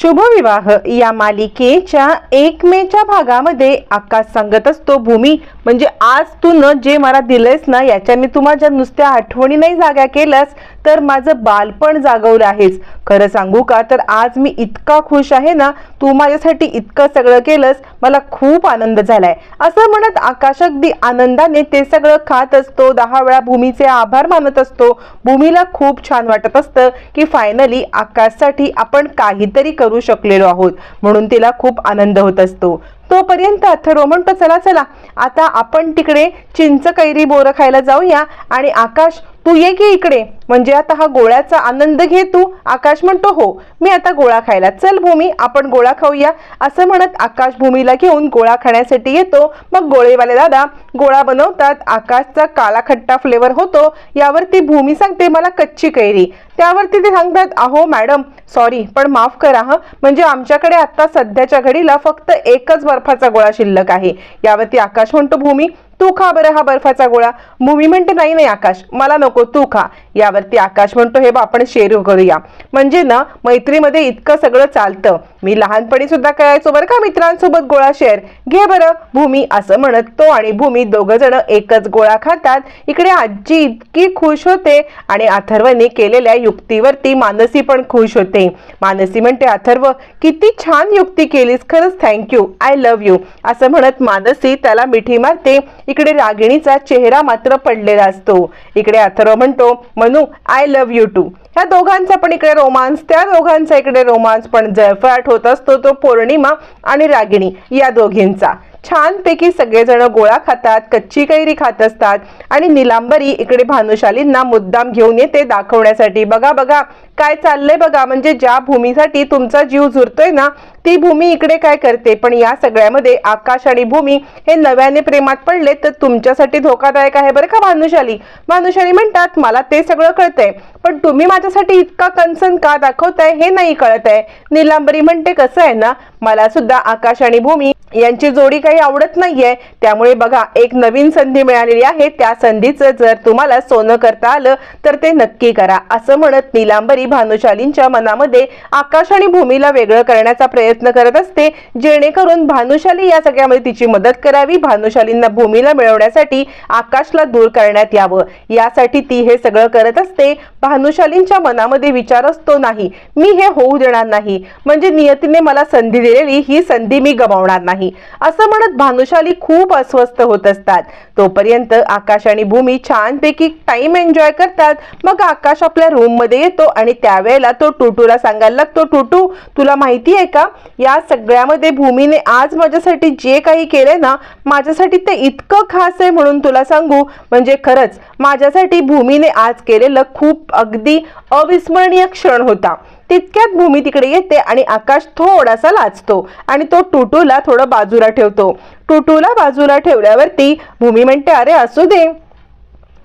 शुभविवाह. या मालिकेच्या एकमेच्या भागामध्ये आकाश सांगत असतो भूमी म्हणजे आज तू न जे मला दिलंयस ना याच्याने तू माझ्या नुसत्या आठवणी नाही जाग्या केल्यास तर माझं बालपण जागवलं आहेस. खरं सांगू का? तर आज मी इतका खुश आहे ना तू माझ्यासाठी इतकं सगळं केलंस मला खूप आनंद झालाय. असं म्हणत आकाश अगदी आनंदाने ते सगळं खात असतो दहा वेळा भूमीचे आभार मानत असतो. भूमीला खूप छान वाटत असतं की फायनली आकाशसाठी आपण काहीतरी करू. शकलेलो आहोत. म्हणून तिला खूप आनंद होत असतो. तोपर्यंत अथर्व म्हणतो चला चला. आता आपण तिकडे चिंच कैरी बोरं खायला जाऊया आणि आकाश तू ये की इकडे. म्हणजे आता हा गोळ्याचा आनंद घे तू. आकाश म्हणतो हो मी आता गोळा खायला. चल भूमी आपण गोळा खाऊया. असं म्हणत आकाश भूमीला घेऊन गोळा खाण्यासाठी येतो. मग गोळेवाले दादा गोळा बनवतात. आकाशचा काळा खट्टा फ्लेवर होतो. यावरती भूमी सांगते मला कच्ची कैरी. त्यावरती ते सांगतात अहो मॅडम सॉरी पण माफ करा हं. म्हणजे आमच्याकडे आता सध्याच्या घडीला फक्त एकच बर्फाचा गोळा शिल्लक आहे. यावरती आकाश म्हणतो भूमी तू खा बरं हा बर्फाचा गोळा. मुव्हीमेंट म्हणते नाही नाही आकाश मला नको तू खा. यावरती आकाश म्हणतो हे आपण शेअर करूया म्हणजे ना मैत्रीमध्ये इतकं सगळं चालतं. मी लहानपणी सुद्धा करायचो बरं का मित्रांसोबत गोळा शेअर घे बरं भूमी असं म्हणत तो आणि भूमी दोघ जण एकच गोळा खातात. इकडे आजी इतकी खुश होते आणि अथर्वने केलेल्या युक्तीवरती मानसी पण खुश होते. मानसी म्हणते अथर्व किती छान युक्ती केलीस खरंच थँक्यू आय लव्ह यू असं म्हणत मानसी त्याला मिठी मारते. इकडे रागिणीचा चेहरा मात्र पडलेला असतो. इकडे अथर्व म्हणतो अनु आय लव्ह यू टू ह्या दोघांचा पण इकडे रोमांस त्या दोघांचा इकडे रोमांस पण जळफळाट होत असतो तो पौर्णिमा आणि रागिणी या दोघींचा. छानपैकी सगळेजण गोळा खातात कच्ची कैरी खात असतात आणि निलांबरी इकडे भानुशालींना मुद्दाम घेऊन येते दाखवण्यासाठी. बघा बघा काय चाललंय बघा. म्हणजे ज्या भूमीसाठी तुमचा जीव झुरतोय ना ती भूमी इकडे काय करते? पण या सगळ्यामध्ये आकाश आणि भूमी हे नव्याने प्रेमात पडले तर तुमच्यासाठी धोकादायक आहे बरं का भानुशाली? भानुशाली म्हणतात मला ते सगळं कळतंय पण तुम्ही माझ्यासाठी इतका कन्सर्न का दाखवताय हे नाही कळत आहे निलांबरी म्हणते कसं आहे ना मला सुद्धा आकाश आणि भूमी यांची जोडी काही आवडत नाहीये. त्यामुळे बघा एक नवीन संधी मिळालेली आहे. त्या संधीचं जर तुम्हाला सोनं करता आलं तर ते नक्की करा. असं म्हणत निलांबरी भानुशालींच्या मनामध्ये आकाश आणि भूमीला वेगळं करण्याचा प्रयत्न करत असते. जेणेकरून भानुशाली या सगळ्यामध्ये तिची मदत करावी. भानुशालींना भूमीला मिळवण्यासाठी आकाशला दूर करण्यात यावं. यासाठी ती हे सगळं करत असते. भानुशालींच्या मनामध्ये विचार असतो नाही मी हे होऊ देणार नाही. म्हणजे नियतीने मला संधी दिलेली ही संधी मी गमावणार नाही. असं म्हणत भानुशाली खूप अस्वस्थ होत असतात. तोपर्यंत आकाश आणि भूमी छानपैकी टाइम एन्जॉय करतात. मग आकाश आपल्या रूममध्ये येतो आणि त्यावेळेला तो टुटूला सांगायला लागतो टुटू तुला माहिती आहे का? या सगळ्यामध्ये भूमीने आज माझ्यासाठी जे काही केले ना माझ्यासाठी ते इतकं खास आहे म्हणून तुला सांगू. म्हणजे खरंच माझ्यासाठी भूमीने आज केलेलं खूप अगदी अविस्मरणीय क्षण होता. तितक्यात भूमी तिकडे येते आणि आकाश थोडासा लाचतो आणि तो टुटूला थोडं बाजूला ठेवतो. टुटूला बाजूला ठेवल्यावरती भूमी म्हणते अरे असू दे.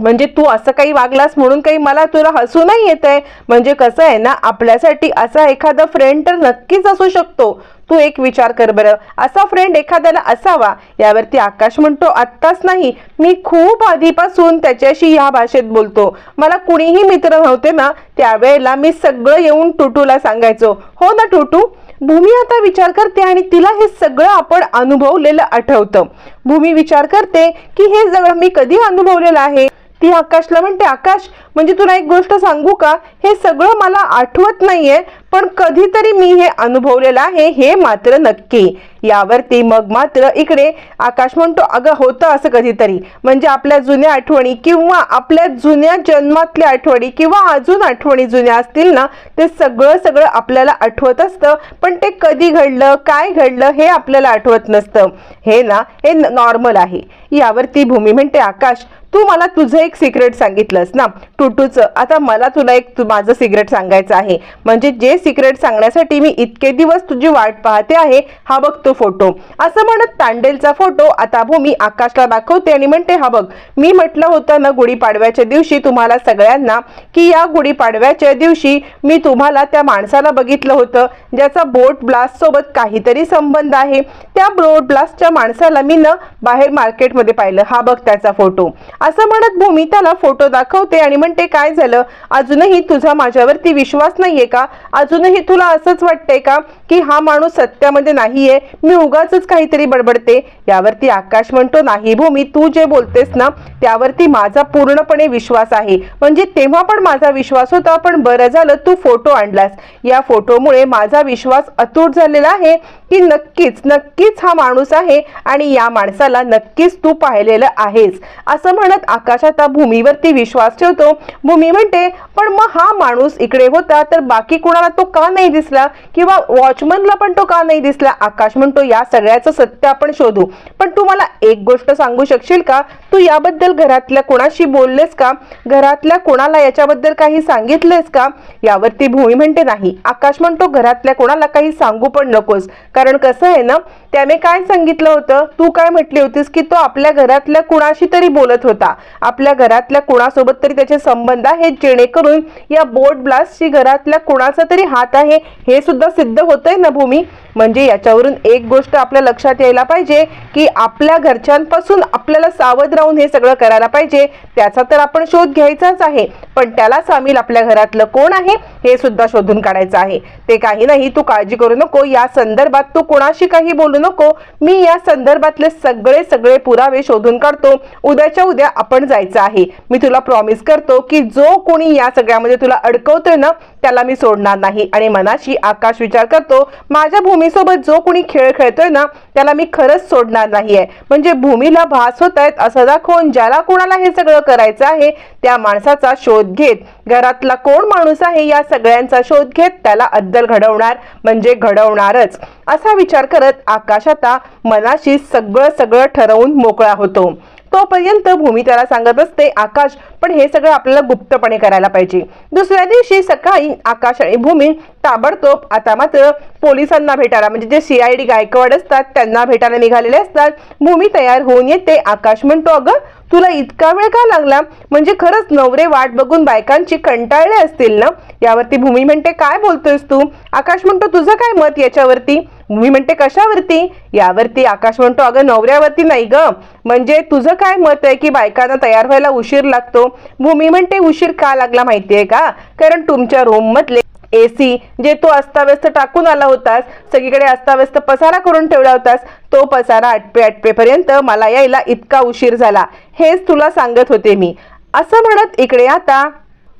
म्हणजे तू असं काही वागलास म्हणून काही मला तुला हसू नाही येत आहे म्हणजे कसं आहे ना आपल्यासाठी असा एखादा फ्रेंड तर नक्कीच असू शकतो. तू एक विचार कर बरं. असा फ्रेंड एखाद्याला असावा यावरती आकाश म्हणतो आत्ताच नाही मी खूप आधीपासून त्याच्याशी ह्या भाषेत बोलतो. मला कुणीही मित्र नव्हते ना त्यावेळेला मी सगळं येऊन टुटूला सांगायचो. हो ना टुटू? भूमी आता विचार करते आणि तिला हे सगळं आपण अनुभवलेलं आठवतं. भूमी विचार करते की हे सगळं मी कधी अनुभवलेलं आहे? ती आकाशला म्हणते आकाश म्हणजे तुला एक गोष्ट सांगू का? हे सगळं मला आठवत नाहीये पण कधीतरी मी हे अनुभवलेलं आहे हे मात्र नक्की. यावरती मग मात्र इकडे आकाश म्हणतो अगं होतं असं कधीतरी. म्हणजे आपल्या जुन्या आठवणी किंवा आपल्या जुन्या जन्मातल्या आठवणी किंवा अजून आठवणी जुन्या असतील ना ते सगळं सगळं आपल्याला आठवत असतं. पण ते कधी घडलं काय घडलं हे आपल्याला आठवत नसतं. हे ना हे नॉर्मल आहे. यावरती भूमी म्हणते आकाश तू मला तुझं एक सिक्रेट सांगितलंस ना टुटूचं. आता मला तुला एक तु माझं सिक्रेट सांगायचं आहे. म्हणजे जे सिक्रेट सांगण्यासाठी मी इतके दिवस तुझी वाट पाहते आहे हा बघतो तो फोटो. असं म्हणत तांडेलचा फोटो आता भूमी आकाशला दाखवते आणि म्हणते हा बघ मी म्हटलं होतं ना गुढीपाडव्याच्या दिवशी तुम्हाला सगळ्यांना की या गुढीपाडव्याच्या दिवशी मी तुम्हाला त्या माणसाला बघितलं होतं ज्याचा बोट ब्लास्ट सोबत काहीतरी संबंध आहे. त्या बोट ब्लास्टच्या माणसाला मी न बाहेर मार्केटमध्ये पाहिलं. हा बघ त्याचा फोटो. असं म्हणत भूमी त्याला फोटो दाखवते आणि म्हणते काय झालं? अजूनही तुझा माझ्यावरती विश्वास नाहीये का? अजूनही तुला असंच वाटतंय का की हा माणूस सत्यामध्ये नाहीये? मी उगाच काहीतरी बडबडते. यावरती आकाश म्हणतो नाही भूमी तू जे बोलतेस ना त्यावरती माझा पूर्णपणे विश्वास आहे. म्हणजे तेव्हा पण माझा विश्वास होता पण बरं झालं तू फोटो आणलास. या फोटोमुळे माझा विश्वास अतूट झालेला आहे की नक्कीच नक्कीच हा माणूस आहे आणि या माणसाला नक्कीच तू पाहिलेलं आहेस. असं म्हणत आकाश आता भूमीवरती विश्वास ठेवतो. भूमी म्हणते पण मग हा माणूस इकडे होता तर बाकी कुणाला तो का नाही दिसला? किंवा वॉचमनला पण तो का नाही दिसला? आकाश म्हणतो या सगळ्याचं सत्य आपण शोधू. पण तू मला एक गोष्ट सांगू शकशील का? तू याबद्दल घरातल्या कोणाशी बोललेस का? घरातल्या कोणाला याच्याबद्दल काही सांगितलेस का? यावरती भूमी म्हणते नाही. आकाश म्हणतो घरातल्या कोणाला काही सांगू पण नकोस. कारण कसं आहे ना त्याने काय सांगितलं होतं? तू काय म्हटली होतीस की तो आपल्या घरातल्या कुणाशी तरी बोलत होता. आपल्या घरातल्या कुणासोबत तरी त्याचे संबंध आहेत जेणेकरून या बोट ब्लास्टची घरातल्या कुणाचा तरी हात आहे हे सुद्धा सिद्ध होतंय ना भूमी? म्हणजे याच्यावरून एक गोष्ट आपल्या लक्षात यायला पाहिजे की आपल्या घरच्यांपासून आपल्याला सावध राहून हे सगळं करायला पाहिजे. त्याचा तर आपण शोध घ्यायचाच आहे. पण त्याला सामील आपल्या घरातलं कोण आहे हे सुद्धा शोधून काढायचं आहे. ते काही नाही तू काळजी करू नको. या संदर्भात तू कोणाशी काही बोलू नको. मी या संदर्भातले सगळे सगळे पुरावे शोधून काढतो. उद्याच्या उद्या आपण जायचं आहे. मी तुला प्रॉमिस करतो की जो कोणी या सगळ्यामध्ये तुला अडकवतोय ना त्याला मी सोडणार नाही. आणि मनाशी आकाश विचार करतो माझ्या भूमीसोबत जो कोणी खेळ खेळतोय ना त्याला मी खरंच सोडणार नाहीये. म्हणजे भूमीला भास होत आहेत असं दाखवून ज्याला कोणाला हे सगळं करायचं आहे त्या माणसाचा शोध घेत. घरातला कोण माणूस आहे या सगळ्यांचा शोध घेत त्याला अद्दल घडवणार म्हणजे घडवणारच. असा विचार करत आकाश आता मनाशी सगळं सगळं ठरवून मोकळा होतो. तोपर्यंत भूमी त्याला सांगत असते आकाश पण हे सगळं आपल्याला गुप्तपणे करायला पाहिजे. दुसऱ्या दिवशी सकाळी आकाश आणि भूमी ताबडतोब आता मात्र पोलिसांना भेटायला म्हणजे जे सीआयडी गायकवाड असतात त्यांना भेटायला निघालेले असतात. भूमी तयार होऊन येते आकाश म्हणतो अगं तुला इतका वेळ का लागला? म्हणजे खरंच नवरे वाट बघून बायकांची कंटाळले असतील ना? यावरती भूमी म्हणते काय बोलतोयस तू? आकाश म्हणतो तुझं काय मत याच्यावरती? भूमी म्हणते कशावरती? यावरती आकाश म्हणतो अगं नवऱ्यावरती नाही ग. म्हणजे तुझं काय मत आहे की बायकांना तयार व्हायला उशीर लागतो? भूमी म्हणते उशीर का लागला माहितीये का? कारण तुमच्या रूम मधले एसी जे तू अस्ताव्यस्त टाकून आला होतास सगळीकडे अस्ताव्यस्त पसारा करून ठेवला होतास तो पसारा आटपे आटपेपर्यंत मला यायला इतका उशीर झाला. हेच तुला सांगत होते मी. असं म्हणत इकडे आता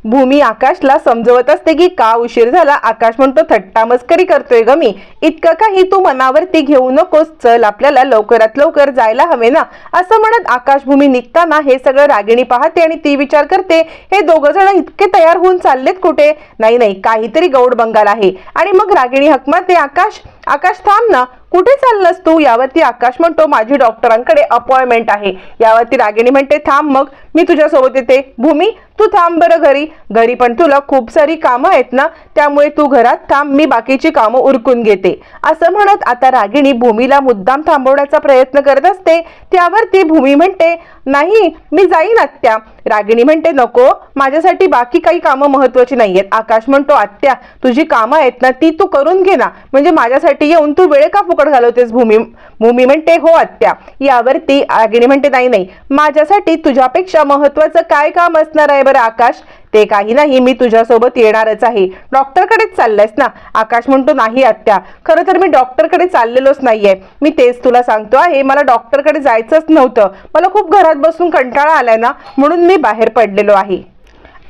भूमी आकाशला समजवत असते की का उशीर झाला? आकाश म्हणतो थट्टा मस्करी करतोय ग मी. इतकं काही तू मनावरती घेऊ नकोस. चल आपल्याला लवकरात लवकर जायला हवे ना. असं म्हणत आकाश भूमी निघताना हे सगळं रागिणी पाहते आणि ती विचार करते हे दोघं जण इतके तयार होऊन चाललेत कुठे? नाही नाही काहीतरी गौड बंगाल आहे. आणि मग रागिणी हकमाते आकाश आकाश थांब ना. कुठे चाललास तू? यावरती आकाश म्हणतो माझी डॉक्टरांकडे अपॉइंटमेंट आहे. यावरती रागिणी म्हणते थांब मग मी तुझ्यासोबत येते. भूमी तू थांब बरं घरी. घरी पण तुला खूप सारी कामं आहेत ना त्यामुळे तू घरात थांब मी बाकीची कामं उरकून घेते. असं म्हणत आता रागिणी भूमीला मुद्दाम थांबवण्याचा प्रयत्न करत असते. त्यावरती भूमी म्हणते नाही मी जाईन आत्या. रागिणी म्हणते नको माझ्यासाठी बाकी काही कामं महत्वाची नाही आहेत आकाश म्हणतो आत्या तुझी कामं आहेत ना ती तू करून घे ना. म्हणजे माझ्यासाठी येऊन तू वेळ का फुकट घालवतेस भूमी भूमी म्हणते हो आत्या. यावरती रागिणी म्हणते नाही नाही. माझ्यासाठी तुझ्यापेक्षा महत्वाचं काय काम असणार आहे बरं आकाश? ते काही नाही मी तुझ्यासोबत येणारच आहे. डॉक्टरकडेच चाललंयस ना? आकाश म्हणतो नाही आत्या. खरं तर मी डॉक्टरकडे चाललेलोच नाहीये. मी तेच तुला सांगतो आहे मला डॉक्टरकडे जायचंच नव्हतं. मला खूप घरात बसून कंटाळा आलाय ना म्हणून मी बाहेर पडलेलो आहे.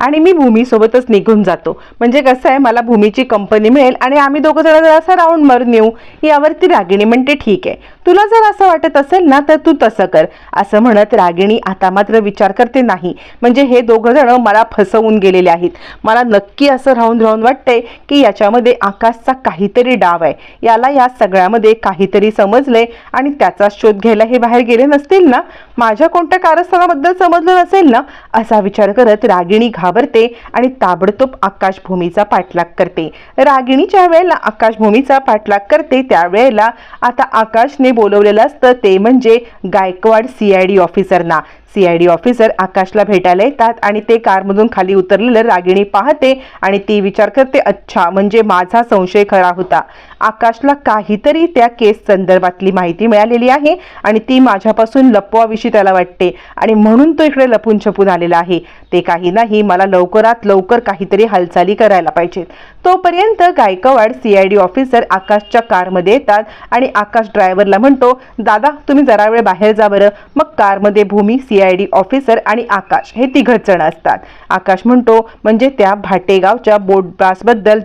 आणि मी भूमीसोबतच निघून जातो. म्हणजे कसं आहे मला भूमीची कंपनी मिळेल आणि आम्ही दोघं जरा जरासा राऊंड मारून येऊ. यावरती रागिणी म्हणते ठीक आहे. तुला जर असं वाटत असेल ना तर तू तसं कर. असं म्हणत रागिणी आता मात्र विचार करते नाही. म्हणजे हे दोघं जण मला फसवून गेलेले आहेत. मला नक्की असं राहून राहून वाटतंय की याच्यामध्ये आकाशचा काहीतरी डाव आहे. याला या सगळ्यामध्ये काहीतरी समजलंय आणि त्याचा शोध घ्यायला हे बाहेर गेले नसतील ना? माझ्या कोणत्या कारस्थानाबद्दल समजलं नसेल ना? असा विचार करत रागिणी घाबरते आणि ताबडतोब आकाशभूमीचा पाठलाग करते. रागिणीच्या वेळेला आकाशभूमीचा पाठलाग करते त्यावेळेला आता आकाशने बोलवलेलं असतं ते म्हणजे गायकवाड सी आय डी ऑफिसरना सी आय डी ऑफिसर आकाशला भेटायला येतात आणि ते कारमधून खाली उतरलेलं रागिणी पाहते आणि ती विचार करते अच्छा म्हणजे माझा संशय खरा होता. आकाशला काहीतरी त्या केस संदर्भातली माहिती मिळालेली आहे आणि ती माझ्यापासून लपवाविषयी त्याला वाटते आणि म्हणून तो इकडे लपून छपून आलेला आहे. ते काही नाही मला लवकरात लवकर काहीतरी हालचाली करायला पाहिजेत. तोपर्यंत Gaikwad C I D officer आकाशच्या कारमध्ये येतात आणि आकाश ड्रायव्हरला म्हणतो दादा तुम्ही जरा वेळ बाहेर जा बरं. मग कारमध्ये Bhumi C I D officer आणि आकाश हे तिघच जण असतात. आकाश म्हणतो म्हणजे त्या भाटेगावच्या बोट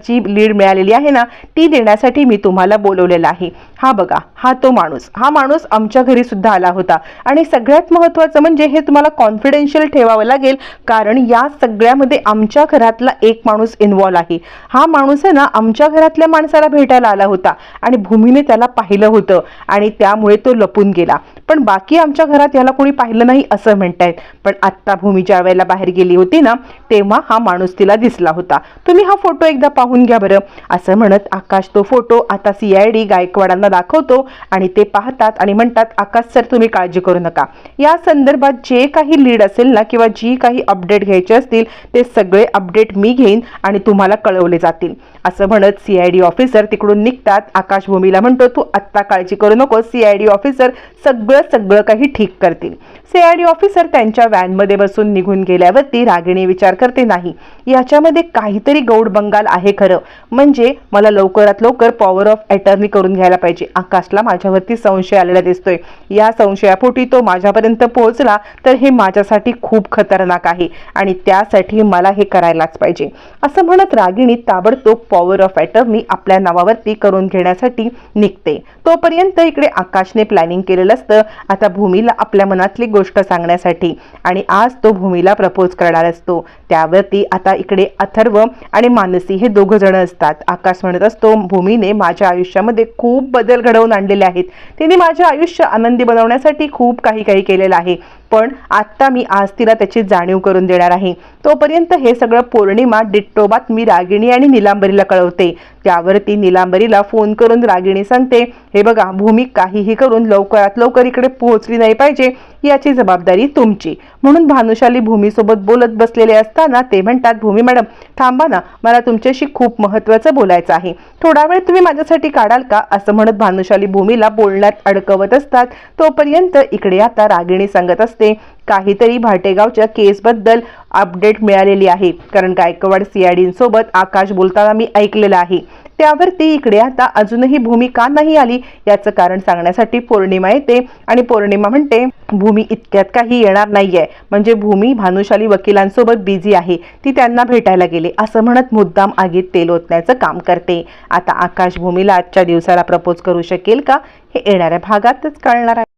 जी लीड मिळालेली आहे ना ती देण्यासाठी मी तुम्हाला बोलवलेलं आहे. हा बघा हा तो माणूस. हा माणूस आमच्या घरी सुद्धा आला होता. आणि सगळ्यात महत्त्वाचं म्हणजे हे तुम्हाला कॉन्फिडेन्शियल ठेवावं लागेल कारण या सगळ्यामध्ये आमच्या घरातला एक माणूस इन्वॉल्व्ह आहे. हा माणूस आहे ना आमच्या घरातल्या माणसाला भेटायला आला होता आणि भूमीने त्याला पाहिलं होतं आणि त्यामुळे तो लपून गेला. पण बाकी आमच्या घरात याला कोणी पाहिलं नाही असं म्हणतायत. पण आत्ता भूमी ज्या वेळेला बाहेर गेली होती ना तेव्हा हा माणूस तिला दिसला होता. तुम्ही हा फोटो एकदा पाहून घ्या बरं. असं म्हणत आकाश तो फोटो. आता सी आय डी गायकवाडांना दाखवतो आणि ते पाहतात आणि म्हणतात आकाश सर तुम्ही काळजी करू नका. या संदर्भात जे काही लीड असेल ना किंवा जी काही अपडेट घ्यायचे असतील ते सगळे अपडेट मी घेईन आणि तुम्हाला कळवले जातील. असं म्हणत सी आय डी ऑफिसर तिकडून निघतात. आकाशभूमीला म्हणतो तू आत्ता काळजी करू नको सी आय डी ऑफिसर सगळं सगळं काही ठीक करतील. सी आय डी ऑफिसर त्यांच्या व्हॅनमध्ये बसून निघून गेल्यावरती रागिणी विचार करते नाही याच्यामध्ये काहीतरी गौड बंगाल आहे खरं. म्हणजे मला लवकरात लवकर पॉवर ऑफ अटर्नी करून घ्यायला पाहिजे. आकाशला माझ्यावरती संशय आलेला दिसतोय. या संशयापोटी तो माझ्यापर्यंत पोहोचला तर हे माझ्यासाठी खूप खतरनाक आहे आणि त्यासाठी मला हे करायलाच पाहिजे. असं म्हणत रागिणी ताबडतोब पॉवर ऑफ अटर्नी आपल्या नावावरती करून घेण्यासाठी निघते. तोपर्यंत इकडे आकाशने प्लॅनिंग केलेलं असतं. आता भूमीला आपल्या मनातली गोष्ट सांगण्यासाठी आणि आज तो भूमीला प्रपोज करणार असतो. त्यावरती आता इकडे अथर्व आणि मानसी हे दोघं जण असतात. आकाश म्हणत असतो भूमीने माझ्या आयुष्यामध्ये खूप बदल घडवून आणलेले आहेत. तिने माझे आयुष्य आनंदी बनवण्यासाठी खूप काही काही केलेलं आहे. पण आत्ता मी आज तिला त्याची जाणीव करून देणार आहे. तोपर्यंत हे सगळं पौर्णिमा डिट्टोबात मी रागिणी आणि निलांबरीला कळवते. त्यावरती निलांबरीला फोन करून रागिणी सांगते हे बघा भूमी काहीही करून लवकरात लवकर इकडे पोहोचली नाही पाहिजे याची जबाबदारी तुमची. म्हणून भानुशाली भूमीसोबत बोलत बसलेले असताना ते म्हणतात भूमी मॅडम थांबा ना मला तुमच्याशी खूप महत्त्वाचं बोलायचं आहे. थोडा वेळ तुम्ही माझ्यासाठी काढाल का? असं म्हणत भानुशाली भूमीला बोलण्यात अडकवत असतात. तोपर्यंत इकडे आता रागिणी सांगत असते काहीतरी भाटेगावच्या केसबद्दल अपडेट मिळालेली आहे. कारण गायकवाड सीआयडींसोबत आकाश बोलताना मी ऐकलेलं आहे. त्यावर ती इकडे आता अजूनही भूमी का नाही आली. याचं कारण सांगण्यासाठी पौर्णिमा येते आणि पौर्णिमा म्हणते भूमी इतक्यात काही येणार नाहीये. म्हणजे भूमी भानुशाली वकिलांसोबत बिझी आहे. ती त्यांना भेटायला गेले. असं म्हणत मुद्दाम आगीत तेल ओतण्याचं काम करते. आता आकाश भूमीला आजच्या दिवसाला प्रपोज करू शकेल का? हे येणाऱ्या भागातच कळणार आहे.